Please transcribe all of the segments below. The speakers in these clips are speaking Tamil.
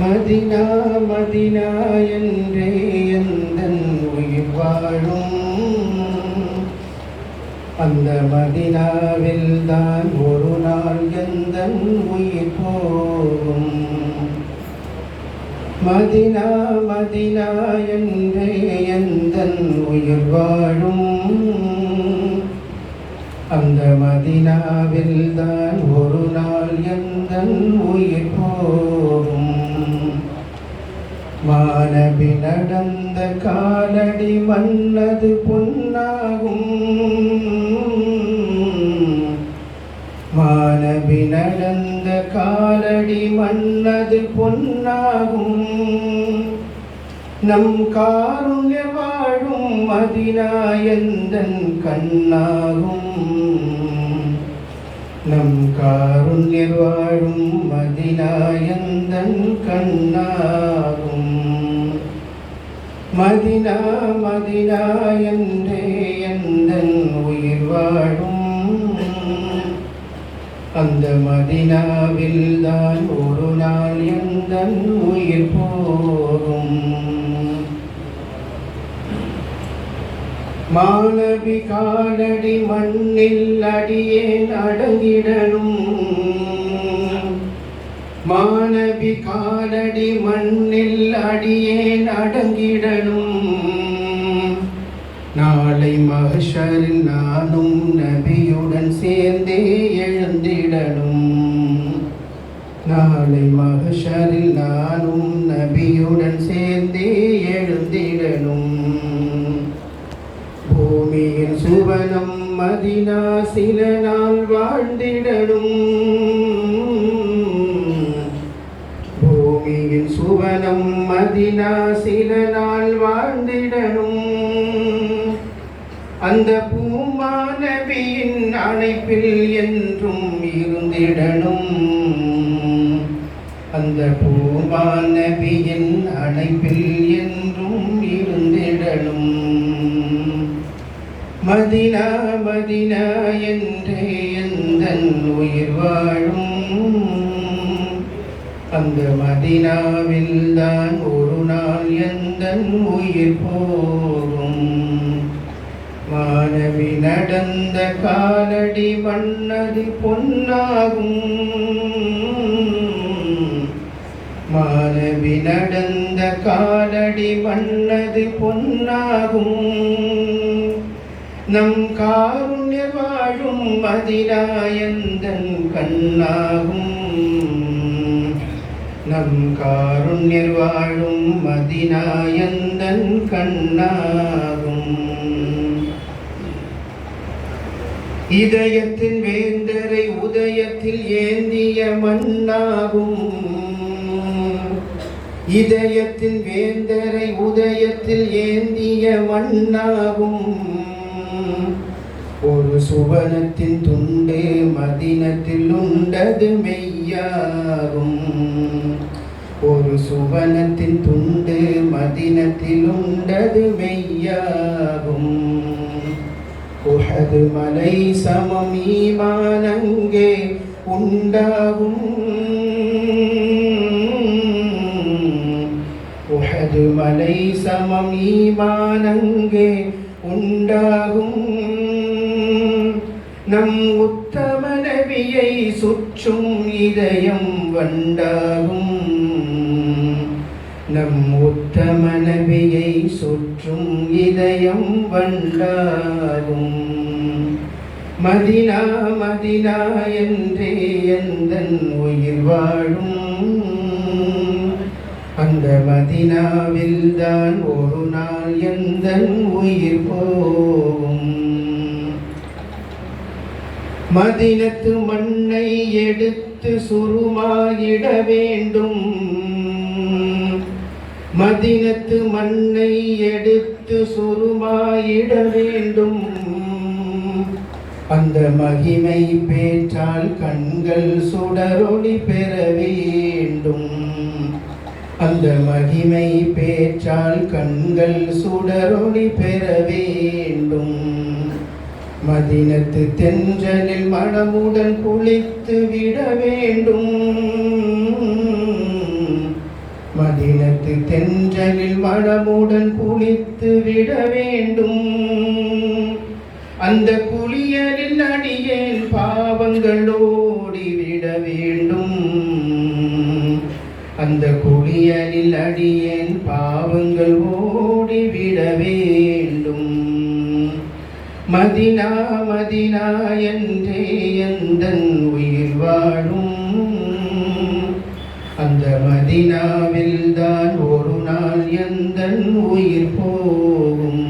மதினா மதினா என்றே எந்தன் உயிர் வாழும்? அந்த மதினாவில் தான் ஒரு நாள் எந்தன் உயிர் போகும்? மதினா மதினா என்றே எந்தன் உயிர் வாழும்? அந்த மதினாவில் தான் மாணவி நடந்த காலடி மன்னது பொன்னாகும். மாணவி நடந்த காலடி மன்னது பொன்னாகும். நம் காருங்க வாழும் மதினாயந்தன் கண்ணாகும். நம் காருண்ய வாழும் மதினாயந்தன் கண்ணாகும். மதினா மதினா என்றே எந்தன் உயிர் வாழும்? அந்த மதினாவில் தான் ஒரு நாள் எந்தன் உயிர் போகும்? மாணவி காலடி மண்ணில் அடியேன் அடங்கிடணும். மாணவி காலடி மண்ணில் அடியே அடங்கிடணும். நாளை மகஷரில் நானும் நபியுடன் சேர்ந்தே எழுந்திடணும். நாளை மகஷரில் நானும் நபியுடன் சேர்ந்தே எழுந்திடணும். பூமியின் சுவனம் மதினா சில நாள் வாழ்ந்திடணும். மதினா சில நாள் வாழ்ந்திடணும். அந்த பூமானவியின் அணைப்பில் என்றும் இருந்திடணும். அந்த பூமானவியின் அணைப்பில் என்றும் இருந்திடணும். மதினா மதினா என்றே எந்த உயிர் வாழும்? அந்த மதினாவில் தான் ஒரு நாள் எந்தன் உயிர் போகும்? மாணவி நடந்த காலடி மன்னது பொன்னாகும். மாணவி நடந்த காலடி மன்னது பொன்னாகும். நம் காருண்ய வாழும் மதினாயந்தன் கண்ணாகும்? நம் காருண்யர் வாழும் மதினாயந்தன் கண்ணாகும். இதயத்தின் வேந்தரை உதயத்தில் ஏந்திய மண்ணாகும். இதயத்தின் வேந்தரை உதயத்தில் ஏந்திய மண்ணாகும். ஒரு சுவனத்தின் துண்டு மதினத்தில் உண்டது மெய்யாகும். ஒரு சுவனத்தின் துண்டு மதினத்தில் உண்டது மெய்யாகும். குஹது மலை சமம் ஈமானங்கே உண்டாகும். குஹது மலை சமம் ஈமானங்கே உண்டாகும். நம் உத்தம நபியை சுற்றும் இதயம் வண்டாகும். நம் உத்தம மனைவியை சுற்றும் இதயம் வண்டாகும். மதினா மதினா என்றே எந்தன் உயிர் வாழும்? அந்த மதினாவில் தான் ஒரு நாள் எந்தன் உயிர் போகும்? மதினத்து மண்ணை எடுத்து சுருமாயிட வேண்டும். மதினத்து மண்ணை எடுத்து சுருமாயிட வேண்டும். அந்த மகிமை பேற்றால் கண்கள் சுடரொளி பெற வேண்டும். அந்த மகிமை பேற்றால் கண்கள் சுடரொளி பெற வேண்டும். மதினத்து தென்றலில் மனமுடன் குளித்து விட வேண்டும். மதினத்து தென்றலில் மனமுடன் குளித்து விட வேண்டும். அந்த குளியலில் அடியேன் பாவங்கள் ஓடிவிட வேண்டும். அந்த குளியலில் அடியேன் பாவங்கள் ஓடிவிட வேண்டும். மதினா மதினா என்றே எந்த உயிர் வாழும்? மதினாவில் தான் ஒரு நாள் எந்தன் உயிர் போகும்?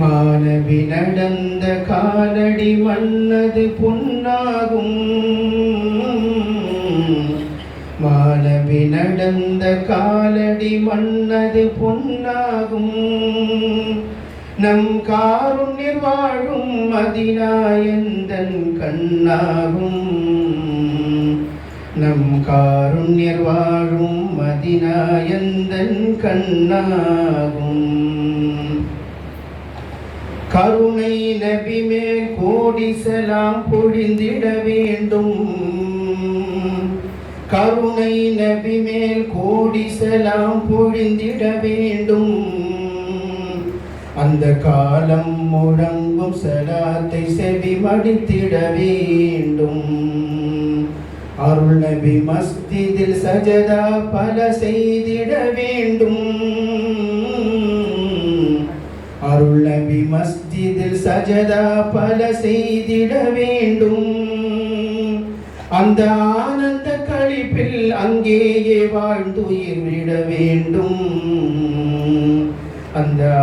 மாணவி நடந்த காலடி மன்னது பொன்னாகும் மாணவி நடந்த காலடி மன்னது பொன்னாகும் நம் காரும் நிர்வாழும் மதினா மதினாயந்தன் கண்ணாகும்? நம் காருண்யர் வாழும் மதினாயந்தன் கண்ணாகும். கருணை நபி மேல் கோடி செலாம் பொழிந்திட வேண்டும். கருணை நபி மேல் கோடி செலாம் பொழிந்திட வேண்டும். அந்த காலம் முழங்கும் சலாத்தை செவி மடித்திட வேண்டும். அருள் நபி மஸ்திதில் சஜதா பல செய்திட வேண்டும். அருள் நபி மஸ்ஜிதில் சஜதா பல செய்திட வேண்டும். அந்த ஆனந்த கழிப்பில் அங்கேயே வாழ்ந்துயிர் விட வேண்டும். அந்த